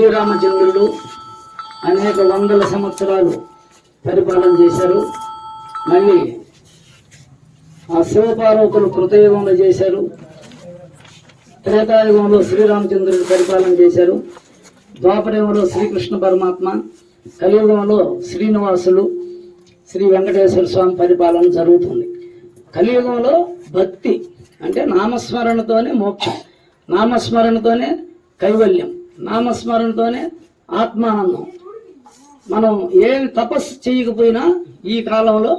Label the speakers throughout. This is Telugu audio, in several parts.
Speaker 1: శ్రీరామచంద్రుడు అనేక వందల సంవత్సరాలు పరిపాలన చేశారు. మళ్ళీ ఆ శివపార్వతులు కృతయుగంలో చేశారు. త్రేతాయుగంలో శ్రీరామచంద్రుడు పరిపాలన చేశారు. ద్వాపరయుగంలో శ్రీకృష్ణ పరమాత్మ కలియుగంలో శ్రీనివాసులు శ్రీ వెంకటేశ్వర స్వామి పరిపాలన జరుగుతుంది. కలియుగంలో భక్తి అంటే నామస్మరణతోనే మోక్షం నామస్మరణతోనే కైవల్యం. నామస్మరణతోనే ఆత్మానందం. మనం ఏమి తపస్సు చేయకపోయినా ఈ కాలంలో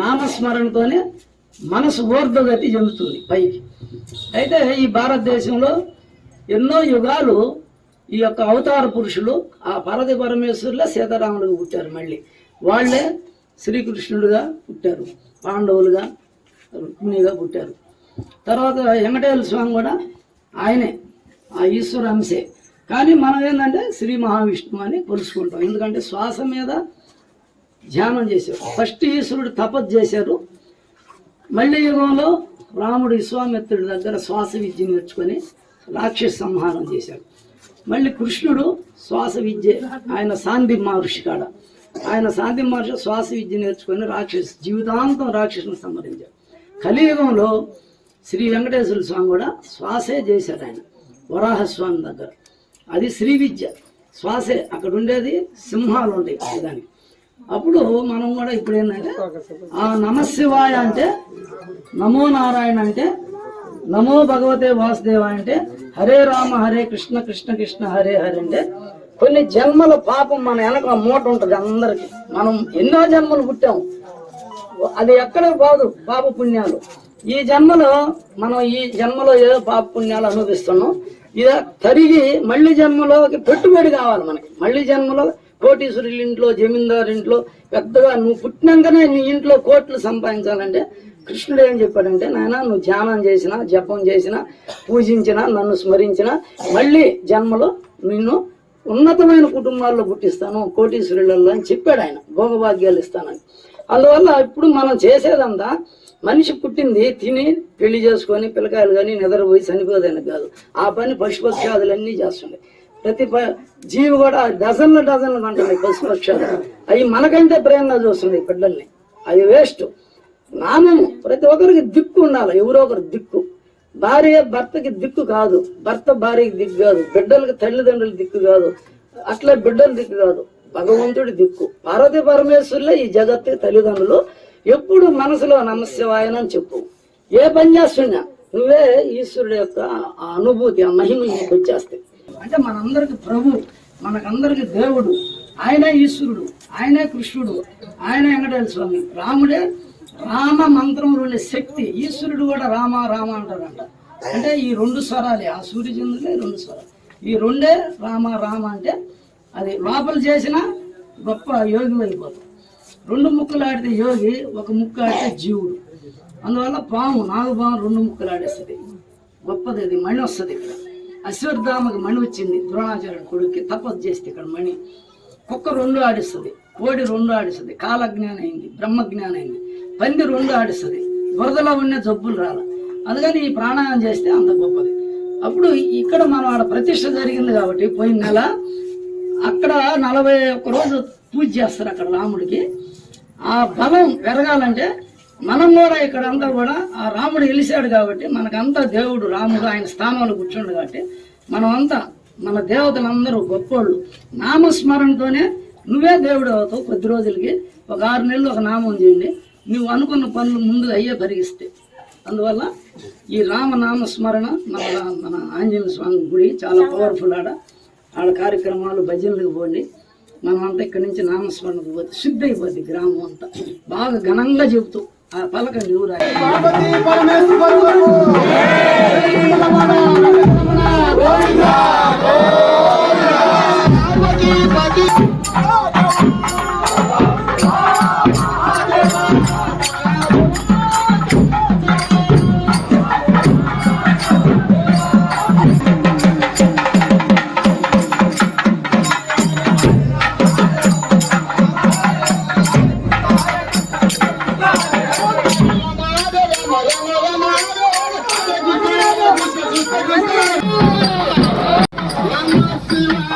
Speaker 1: నామస్మరణతోనే మనసు ఊర్ధగతి చెందుతుంది పైకి. అయితే ఈ భారతదేశంలో ఎన్నో యుగాలు ఈ యొక్క అవతార పురుషులు ఆ పరది పరమేశ్వరులే సీతారాములుగా పుట్టారు మళ్ళీ. వాళ్ళే శ్రీకృష్ణుడుగా పుట్టారు పాండవులుగా రుక్మిణిగా పుట్టారు. తర్వాత వెంకటేశ్వర స్వామి కూడా ఆయనే ఆ ఈశ్వర అంశే కానీ మనం ఏంటంటే శ్రీ మహావిష్ణువు అని కొలుసుకుంటాం. ఎందుకంటే శ్వాస మీద ధ్యానం చేశారు. ఫస్ట్ ఈశ్వరుడు తపస్సు చేశారు. మళ్ళీ యుగంలో రాముడు విశ్వామిత్రుడి దగ్గర శ్వాస విద్య నేర్చుకొని రాక్షస సంహారం చేశాడు మళ్ళీ కృష్ణుడు శ్వాస విద్య ఆయన శాంతి మహర్షి కాడ. ఆయన శాంతి మహర్షి శ్వాస విద్య నేర్చుకొని రాక్షస జీవితాంతం రాక్షసుని సంహరించాడు కలియుగంలో శ్రీ వెంకటేశ్వర స్వామి కూడా శ్వాసే చేశాడు ఆయన వరాహస్వామి దగ్గర. అది శ్రీ విద్య. శ్వాసే అక్కడ ఉండేది సింహాలు ఉంటాయి దానికి అప్పుడు మనం కూడా ఇప్పుడు ఏంటంటే ఆ నమశివాయ అంటే నమో నారాయణ అంటే నమో భగవతే వాసుదేవ అంటే హరే రామ హరే కృష్ణ కృష్ణ కృష్ణ హరే హరే అంటే కొన్ని జన్మల పాపం మన వెనక మూట ఉంటుంది అందరికి. మనం ఎన్నో జన్మలు పుట్టాం. అది ఎక్కడ పోదు పాప పుణ్యాలు. ఈ జన్మలో మనం ఈ జన్మలో ఏదో పాప పుణ్యాలు అనుభవిస్తున్నాం? ఇలా తరిగి మళ్ళీ జన్మలోకి పెట్టుబడి కావాలి మనకి. మళ్ళీ జన్మలో కోటీశ్వరుల ఇంట్లో జమీందారు ఇంట్లో పెద్దగా నువ్వు పుట్టినాకనే నీ ఇంట్లో కోట్లు సంపాదించాలంటే కృష్ణుడు ఏం చెప్పాడంటే నాయన నువ్వు ధ్యానం చేసినా జపం చేసినా పూజించినా నన్ను స్మరించినా మళ్ళీ జన్మలో నిన్ను ఉన్నతమైన కుటుంబాల్లో పుట్టిస్తాను కోటీశ్వరులలో అని చెప్పాడు ఆయన. భోగభాగ్యాలు ఇస్తానని. అందువల్ల ఇప్పుడు మనం చేసేదంతా మనిషి పుట్టింది తిని పెళ్ళి చేసుకొని పిల్లకాయలు కానీ నిద్రపోయి చనిపోదని కాదు. ఆ పని పశుపక్షాదులన్నీ చేస్తుండే. ప్రతి జీవి కూడా డజన్లు డజన్లు కంటున్నాయి పశుపక్షాలు అవి మనకంటే ప్రేమగా చూస్తున్నాయి బిడ్డల్ని అవి వేస్ట్. నామము. ప్రతి ఒక్కరికి దిక్కు ఉండాలి. ఎవరో ఒకరు దిక్కు. భార్య భర్తకి దిక్కు కాదు. భర్త భార్యకి దిక్కు కాదు. బిడ్డలకి తల్లిదండ్రుల దిక్కు కాదు. అట్లా బిడ్డల దిక్కు కాదు. భగవంతుడి దిక్కు. పార్వతీ పరమేశ్వరులే ఈ జగత్తు తల్లిదండ్రులు. ఎప్పుడు మనసులో నమస్యవాయనని చెప్పు. ఏ పని చేస్తున్నా నువ్వే ఈశ్వరుడు యొక్క ఆ అనుభూతి ఆ మహిమ నీకు వచ్చేస్తాయి. అంటే మనందరికి ప్రభు మనకందరికి దేవుడు. ఆయనే ఈశ్వరుడు ఆయనే కృష్ణుడు ఆయన వెంకటేశ్వర స్వామి. రాముడే రామ మంత్రంలోని శక్తి ఈశ్వరుడు కూడా రామ రామ అంటాడంట. అంటే ఈ రెండు స్వరాలే ఆ సూర్యచంద్రులే రెండు స్వరాలు. ఈ రెండే రామ రామ అంటే అది లోపల చేసిన గొప్ప యోగి అయిపోతాం. రెండు ముక్కలు ఆడితే యోగి ఒక ముక్క ఆడితే జీవుడు. అందువల్ల పాము నాగపాము రెండు ముక్కలు ఆడేస్తుంది గొప్పది అది మణి వస్తుంది ఇక్కడ. అశ్వత్థామకి మణి వచ్చింది ద్రోణాచార్యుడు కొడుక్కి తపస్సు చేస్తే ఇక్కడ మణి. కుక్క రెండు ఆడిస్తుంది కోడి రెండు ఆడిస్తుంది కాలజ్ఞానం అయింది బ్రహ్మజ్ఞానం అయింది. పంది రెండు ఆడిస్తుంది వరదలో ఉన్న జబ్బులు రాల. అందుకని ఈ ప్రాణాయామం చేస్తే అంత గొప్పది. అప్పుడు ఇక్కడ మనం ఆడ ప్రతిష్ట జరిగింది కాబట్టి పోయిన నెల అక్కడ నలభై ఒక్క రోజు పూజ చేస్తారు అక్కడ రాముడికి. ఆ బలం పెరగాలంటే మనం కూడా ఇక్కడ అంతా కూడా ఆ రాముడు వెలిసాడు కాబట్టి మనకంతా దేవుడు రాముడు ఆయన స్థానంలో కూర్చోండు కాబట్టి మనం అంతా మన దేవతలందరూ గొప్పోళ్ళు. నామస్మరణతోనే నువ్వే దేవుడు అవుతావు కొద్ది రోజులకి. ఒక ఆరు నెలలు ఒక నామం చేయండి. నువ్వు అనుకున్న పనులు ముందు అయ్యే పరిగిస్తే అందువల్ల ఈ రామనామ స్మరణ మన మన ఆంజనేయ స్వామి గుడి చాలా పవర్ఫుల్ ఆడ. ఆడ కార్యక్రమాలు భజనలకు పోండి. మనం అంతా ఇక్కడి నుంచి నామస్మరణకు పోతే శుద్ధి అయిపోద్ది గ్రామం అంతా. బాగా ఘనంగా చెబుతూ ఆ ఊరా
Speaker 2: పార్వతీ
Speaker 3: Namah Shivaya.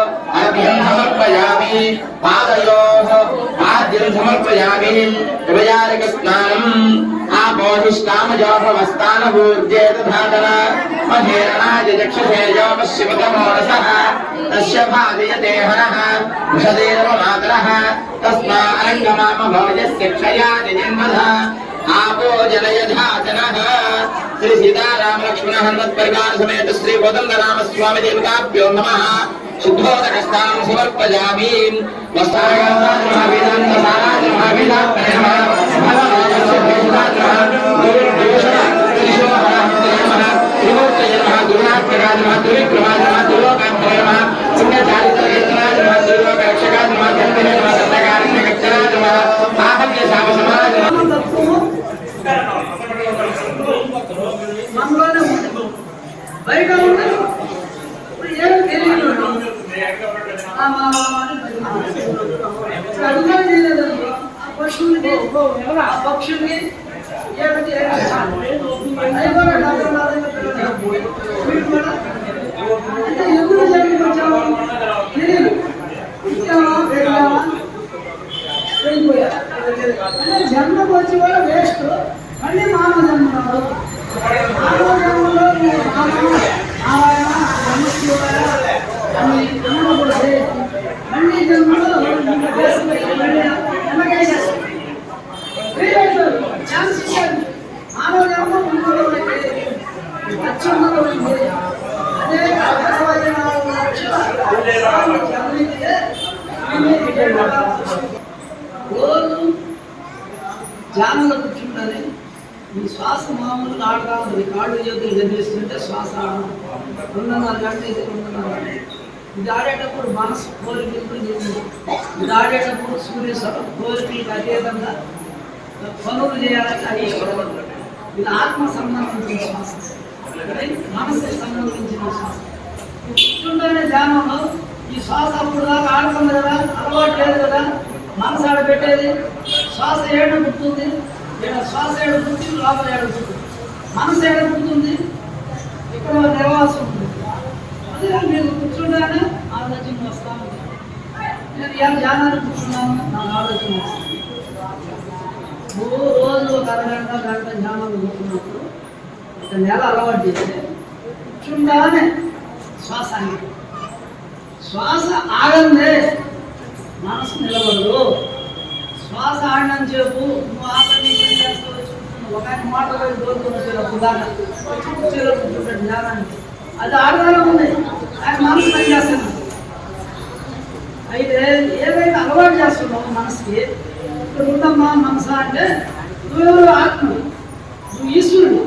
Speaker 3: पाद्यं समर्पयामि। पादयोः पाद्यं समर्पयामि। हृदयार्कस्नानम् आपोधिष्कामजोभवस्थानभूर्जे तथादन महेरणाजक्षसे यो पश्यमतमोरसः तस्य भाजयते हरः वृषदेव मातरः तस्मा अरङ्गमाम भवजस्य क्षया निजन्मधः आपो जनयधाचनः श्री सीताराम लक्ष्मण हनुमत परिवार समेत श्री गोदंद राम स्वामी देवताभ्यो नमः। शुद्धोदकस्थानं समर्पयामि
Speaker 1: நாமம் ஆராயணம் நமச்சிவாய அன்னை நம்மளுடைய அன்னை ஜென்மங்கள் நம்ம தேசத்தை நமக்கே ரிலேட்டர் சான்சிஷன் ஆரோக்கியமாக முன்னோடு அச்சமாக உள்ளது அதே ஜானங்களுக்கு శ్వాస మామూలుగా ఆడతా కాదు. కాళ్ళు చేతులు గదిలిస్తుంటే శ్వాస ఆడదు రెండున్నర గంట ఇది రెండున్నర గంట ఇది ఆడేటప్పుడు మనసు కోరికలు చేసింది. ఇది ఆడేటప్పుడు సూర్య కోరికలకు అతీతంగా పనులు చేయాలంటే అది ఈశ్వరుడు. ఇది ఆత్మ సంబంధించిన శ్వాస. మనసు సంబంధించిన శ్వాస. కూర్చుంటేనే ధ్యానంలో ఈ శ్వాస అప్పుడు దాకా ఆడుతుంది కదా అలవాటు లేదు కదా మనసు ఆడబెట్టేది. శ్వాస ఏడు పుట్టింది ఇక్కడ శ్వాస ఏడు లోపల ఏడు మనసు ఏడు ఇక్కడ నిర్వాసం ఉంటుంది. అదే మీరు కూర్చుంటేనే ఆలోచన వస్తా నేను ఏ ధ్యానాన్ని కూర్చున్నాను నాకు ఆలోచన వస్తుంది. ఓ రోజు ఒక అరగంట గంట ధ్యానాలు కూర్చున్నప్పుడు ఒక నెల అలవాటు చేస్తే కూర్చుంటానే శ్వాస శ్వాస ఆగందే మనసు నిలబడదు. శ్వాస ఆడినం చెప్పు నువ్వు ఆపని పని ఒక ఆయన మాటలో దూరం వచ్చేటప్పుడు దాకా కూర్చుంటాడు జ్ఞానానికి అది ఆడదానం ఉంది. ఆయన మనసు పని చేస్తుంది అయితే ఏదైతే అలవాటు చేస్తున్నావు మనసుకి ఇక్కడ ఉందమ్మా మనస అంటే నువ్వెవరు ఆత్మ నువ్వు ఈశ్వరుడు.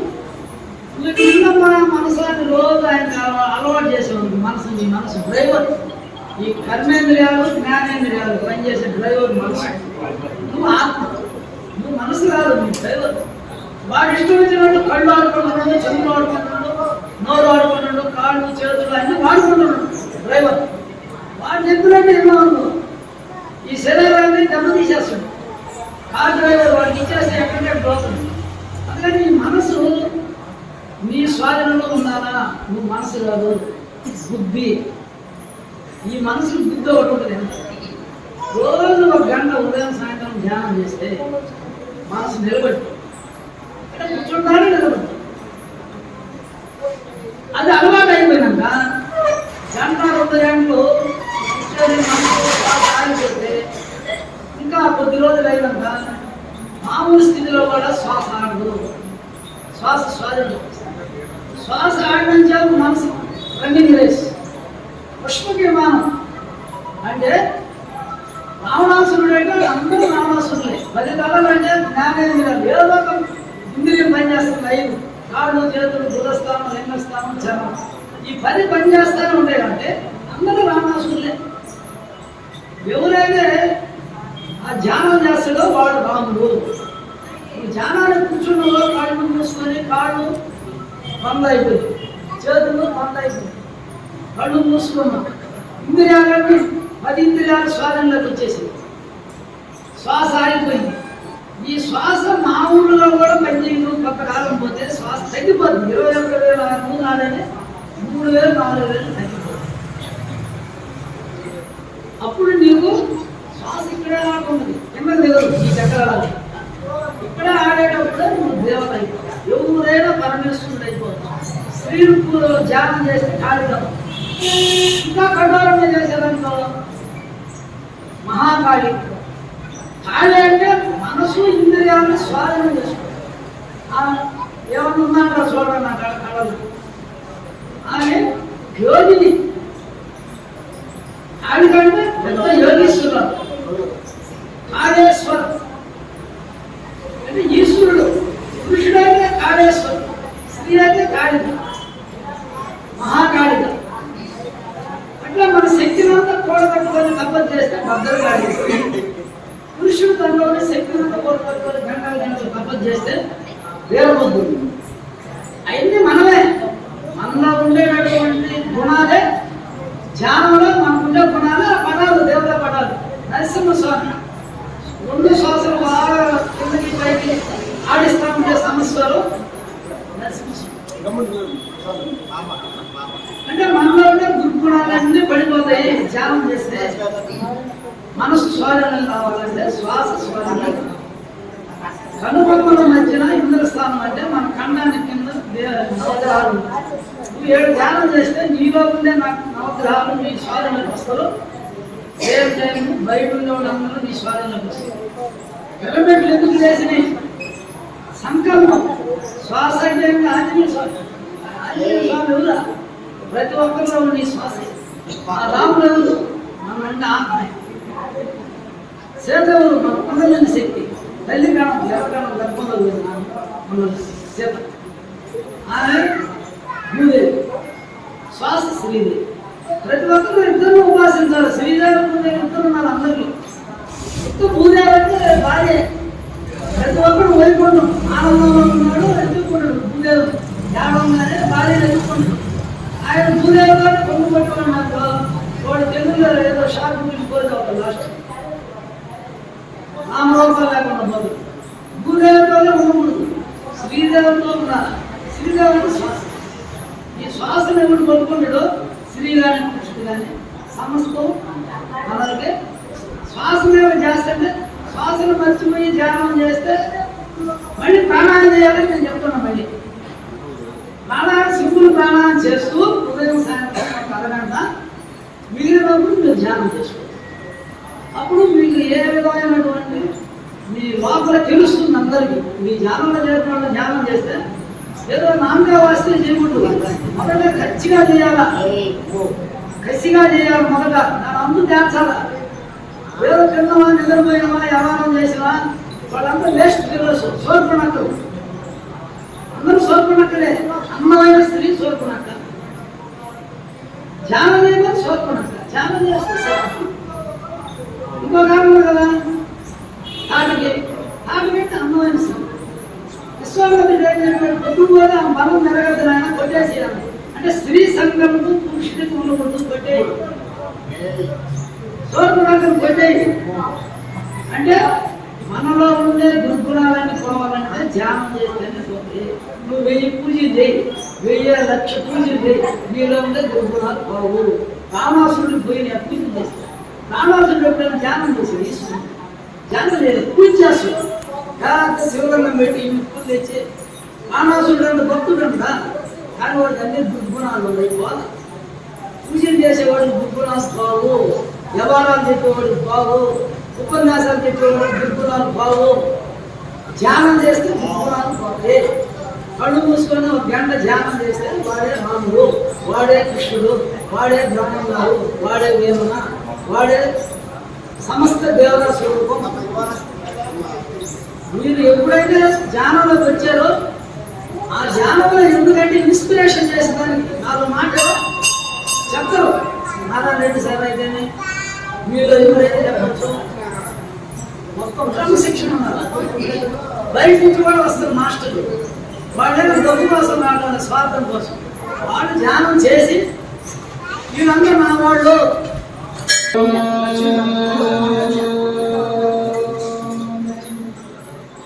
Speaker 1: నువ్వు ఇక్కడ ఉందమ్మా మనసు అని రోజు ఆయన అలవాటు చేసేవాడు. మనసు నీ మనసు డ్రైవర్ ఈ కర్మేంద్రియాలు జ్ఞానేంద్రియాలు పనిచేసే డ్రైవర్ మనసు. నువ్వు ఆత్మ. నువ్వు మనసు కాదు నీ డ్రైవర్. వాడు ఇష్టం వచ్చినట్టు కళ్ళు ఆడుకుంటున్నాడు చెవులు ఆడుకుంటున్నాడు నోరు ఆడుకుంటున్నాడు కాళ్ళు చేతులు అన్నీ వాడుకుంటున్నాడు డ్రైవర్. వాడు చెప్పినట్టు విన్నావు నువ్వు. ఈ శరీరాన్ని దెబ్బ తీసేస్తాడు. కార్ డ్రైవర్ వాడికి ఇచ్చేస్తే ఎక్కడికే పోతుంది? అందుకని నీ మనసు నీ స్వాధీనంలో ఉండాలా? నువ్వు మనసు కాదు బుద్ధి. ఈ మనసు బుద్ధి ఒకటి ఉంటుంది రోజు ఒక గంట ఉదయం సాయంత్రం ధ్యానం చేస్తే మనసు నిలబడి అంటే కూర్చుంటానే నిలబడి అది అలవాటు అయిపోయినాక గంట రెండు గంటలు ఆగిపోతే ఇంకా కొద్ది రోజులు అయినాక మామూలు స్థితిలో కూడా శ్వాస ఆడదు. శ్వాస స్వాధీనం శ్వాస ఆడించాము మనసు రన్నింగ్ రేస్ పుష్పక విమానం అంటే రావణాసురుడు అంటే అందరూ రావణాసురులే పది తలలు అంటే జ్ఞానేంద్రియాలు ఏదో ఒక ఇంద్రియం పనిచేస్తుంది ఐదు కాళ్ళు చేతులు దురస్థానం లింగస్థానం చర్మం. ఈ పది పనిచేస్తూనే ఉంటాయి అంటే అందరూ రావణాసురులే ఎవరైతే ఆ ధ్యానం చేస్తాడో వాడు రాముడు. ఈ ధ్యానాన్ని కూర్చున్న కాళ్ళు మూసుకొని కాళ్ళు బంద్ అయిపోయింది చేతులు బంద్ అయిపోయింది కళ్ళు మూసుకున్నాం ఇంద్రియాలన్నీ పది ఇంద్రియాలు స్వాధీనంలోకి వచ్చేసింది శ్వాస ఆగిపోయింది ఈ శ్వాస మామూలుగా కూడా పనిచేయదు కొంతకాలం పోతే శ్వాస తగ్గిపోతుంది. ఇరవై ఒక్క వేల మూడు నాడని మూడు వేలు నాలుగు వేలు తగ్గిపోతుంది. అప్పుడు నీకు శ్వాస ఇక్కడే ఆడుకుంటుంది కింద దిగదు ఈ చక్రాలు ఇక్కడే ఆడేటప్పుడే నువ్వు దేవత అయిపోతావు. ఎవరైనా పరమేశ్వరుడు అయిపోతావు. స్త్రీలకు ధ్యానం చేస్తే ఖాళీగా ఇంకా కఠోరంగా చేసేదనుకో మహాకాళి. కాళి అంటే మనసు ఇంద్రియాలను స్వాధీనం చేసుకోవాలి. ఏమన్నా ఉందంటారా చూడండి నా కళ కళలు ఆమె యోగిని. కాళి కంటే పెద్ద యోగీశ్వరుడు. కాళేశ్వరం అంటే ఈశ్వరుడు. పురుషుడైతే కాళేశ్వరుడు. స్త్రీ అయితే కాళిక. మహాకాళిక. అట్లా మన శక్తినంతా కూడబట్టుకొని తప్పని చేస్తే భద్రకాళి పురుషుడు తనలోని శక్తినంతా కూడబట్టుకొని గంటలు చేస్తే వీరబుద్ధుడు అయింది మనమే. మనలో ఉండేటటువంటి గుణాలే. ధ్యానంలో మనకుండే గుణాలు ఆ పదాలు దేవుల పదాలు. నరసింహ స్వామి రెండు శ్వాసలు బాగా కిందకి పైకి ఆడిస్తా ఉండే సమస్యలు అంటే మనలో ఉండే దుర్గుణాలన్నీ పడిపోతాయి. ధ్యానం చేస్తే మనసు స్వాధీనం కావాలంటే శ్వాస స్వాధీనం కనుబొమ్మల మధ్యన ఇంద్రస్థానం అంటే మన ఖండానికి కింద నవగ్రహాలు. నువ్వు ఏడు ధ్యానం చేస్తే నీలో ఉండే నాకు నవగ్రహాలు నీ స్వాధీనంలోకి వస్తారు సేమ్ టైం బయట ఉండే నీ స్వాధీనంలోకి వస్తారు పిరమిడ్లు ఎందుకు చేసినాయి? సంకల్పం. శ్వాస అంటే ఆంజనేయ స్వామి. ఆంజనేయ స్వామి ఎవరా ప్రతి ఒక్కరిలో నీ శ్వాస. ఆ రాముడు ఎవరు? మన అంటే సీత ఎవరు మన కుండలిని శక్తి తల్లి కాలం ఎవరికైనా గర్భంలో ఉంది మన సీత ఆమె భూదేవి శ్వాస శ్రీదేవి. ప్రతి ఒక్కరు ఇద్దరు ఉపాసించాలి. శ్రీదేవి భూదేవి ఇద్దరు ఉన్నారు అందరిలో ఇద్దరు భూదేవి అంటే భార్య. ప్రతి ఒక్కరు వైకుంఠం. ఆనందంలో ఉన్నాడు ఎదుర్కొన్నాడు భూదేవి ఏడంగానే భార్య ఎదుర్కొన్నాడు ఆయన భూదేవి గారు కొంగు పట్టుకున్నాడు వాడు తెలుగులో ఏదో షార్ట్ గురించి కోరుకోవాలి లాస్ట్. నామరూపాలు లేకుండా పోదు భూదేవతలో ఉండు శ్రీదేవతో ఉండాలి శ్రీదేవత శ్వాస ఈ శ్వాసను ఎవరు పట్టుకుంటాడో స్త్రీ కానీ పురుషుడు కానీ సమస్తం అలాగే శ్వాస మీద చేస్తే శ్వాసను మర్చిపోయి ధ్యానం చేస్తే మళ్ళీ ప్రాణాయం చేయాలని నేను చెప్తున్నా మళ్ళీ ప్రాణాయం సింపుల్ ప్రాణాయం చేస్తూ ఉదయం సాయంత్రం ఒక అరగంట మిగిలినప్పుడు మీరు ధ్యానం చేసుకోండి అప్పుడు మీకు ఏ విధమైనటువంటి మీ లోపల తెలుస్తుంది అందరికీ మీ ధ్యానంలో చేసిన ధ్యానం చేస్తే ఏదో నామకే వస్తే చేయకూడదు మొదట ఖచ్చిగా చేయాలా? కసిగా చేయాలి మొదట. దాని అందు తేల్చాలా ఏదో తిన్నవా నిద్రపోయినవా వ్యవహారం చేసినా వాళ్ళంతా వేస్ట్ పిల్లలు సోర్పణక్కలు అందరూ సోర్పణక్కలే అన్నమైన స్త్రీ సోర్పణక్క ధ్యానం చేయమని సోర్పణక్క ధ్యానం చేస్తే ఇంకో కారణం కదా. తాటికి. తాటి పెట్టి అందమైన స్త్రీ విశ్వామిత్రుడు పొద్దు కూడా ఆ బలం నెరవేర్చిన ఆయన కొట్టేసేయాలి అంటే స్త్రీ సంకల్పం పురుషుడికి ఉండకూడదు కొట్టే సోర్పణక్కను కొట్టేయి అంటే మనలో ఉండే దుర్గుణాలన్నీ పోవాలంటే ధ్యానం చేస్తేనే పోతాయి నువ్వు వెయ్యి పూజలు చేయి వెయ్యి లక్ష పూజలు చేయి నీలో ఉండే దుర్గుణాలు పోవు రామాసురుడు పోయిన పూజలు చేస్తాను రామాసుడు ఎప్పుడైనా ధ్యానం చేశాడు ఈశ్వరుడు ధ్యానం లేదు పూజ చేస్తాడు జాగ్రత్త శివలింగం పెట్టి ఈ పూజ తెచ్చి రామాసురుడు అంటే భక్తుడు అంట కానీ వాడికి అన్ని దుర్గుణాలు ఉన్నాయి. పోదా పూజలు చేసేవాడికి దుర్గుణాలు బాగు. వ్యవహారాలు చెప్పేవాడికి బాగు. ఉపన్యాసాలు చెప్పేవాడికి దుర్గుణాలు బాగు. ధ్యానం చేస్తే దుర్గుణాలు పోతాయి కళ్ళు మూసుకొని ఒక గంట ధ్యానం చేస్తే వాడే రాముడు వాడే కృష్ణుడు వాడే బ్రహ్మగారు వాడే వేమన వాడే సమస్త దేవత స్వరూపం. మీరు ఎప్పుడైతే ధ్యానంలోకి వచ్చారో ఆ ధ్యానంలో ఎందుకంటే ఇన్స్పిరేషన్ చేసేదానికి నాలుగు మాటలు చెప్తారు నారాయణ రెడ్డి సార్ అయితేనే మీరు ఎవరైతే చెప్పచ్చు మొత్తం క్రమశిక్షణ బయట నుంచి కూడా వస్తారు మాస్టర్లు. వాళ్ళేమో డబ్బు కోసం రావడం స్వార్థం కోసం. వాళ్ళు ధ్యానం చేసి వీళ్ళందరూ మా వాళ్ళు.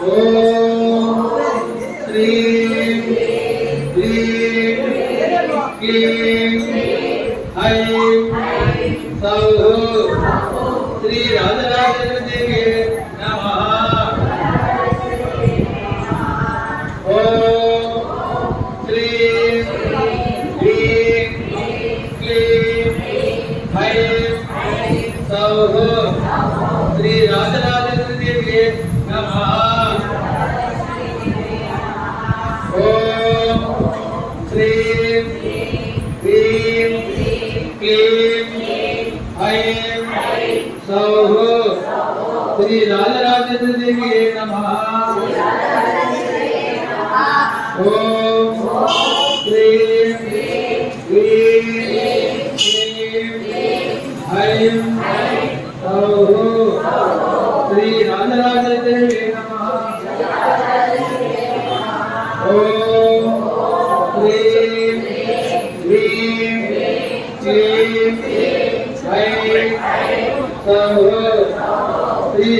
Speaker 2: Um क्लीं ऐं सौः श्रीराजराजदेव्यै नमः ॐ श्रीं क्लीं